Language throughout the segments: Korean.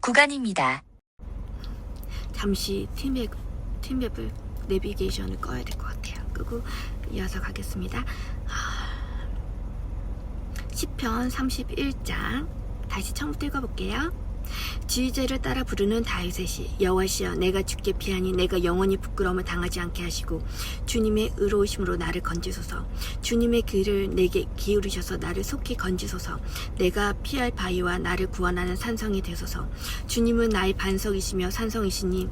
구간입니다. 잠시 팀맵, 팀맵을 내비게이션을 꺼야 될 것 같아요. 끄고 이어서 가겠습니다. 하... 10편 31장 다시 처음부터 읽어볼게요. 지휘자를 따라 부르는 다윗의 시 여호와시여 내가 죽게 피하니 내가 영원히 부끄러움을 당하지 않게 하시고 주님의 의로우심으로 나를 건지소서. 주님의 귀를 내게 기울이셔서 나를 속히 건지소서. 내가 피할 바위와 나를 구원하는 산성이 되소서. 주님은 나의 반석이시며 산성이시니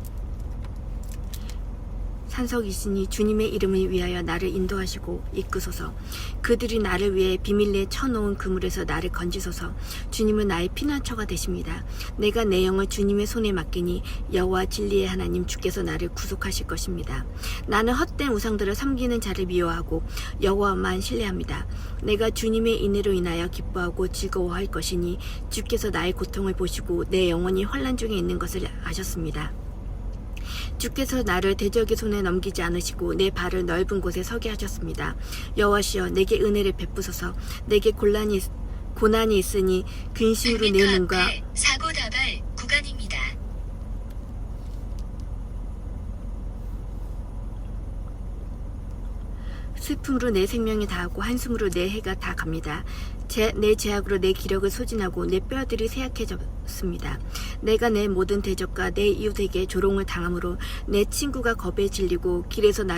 산석이시니 주님의 이름을 위하여 나를 인도하시고 이끄소서. 그들이 나를 위해 비밀리에 쳐놓은 그물에서 나를 건지소서. 주님은 나의 피난처가 되십니다. 내가 내 영을 주님의 손에 맡기니 여호와 진리의 하나님 주께서 나를 구속하실 것입니다. 나는 헛된 우상들을 섬기는 자를 미워하고 여호와만 신뢰합니다. 내가 주님의 인애로 인하여 기뻐하고 즐거워할 것이니 주께서 나의 고통을 보시고 내 영혼이 환란 중에 있는 것을 아셨습니다 주께서 나를 대적의 손에 넘기지 않으시고 내 발을 넓은 곳에 서게 하셨습니다. 여호와시여 내게 은혜를 베푸소서 내게 곤란이 고난이 있으니 근심으로 내 눈과 사고 다발 구간입니다. 슬픔으로 내 생명이 다하고 한숨으로 내 해가 다 갑니다. 제, 내 제약으로 내 기력을 소진하고 내 뼈들이 쇠약해졌습니다. 내가 내 모든 대적과 내 이웃에게 조롱을 당함으로 내 친구가 겁에 질리고 길에서 나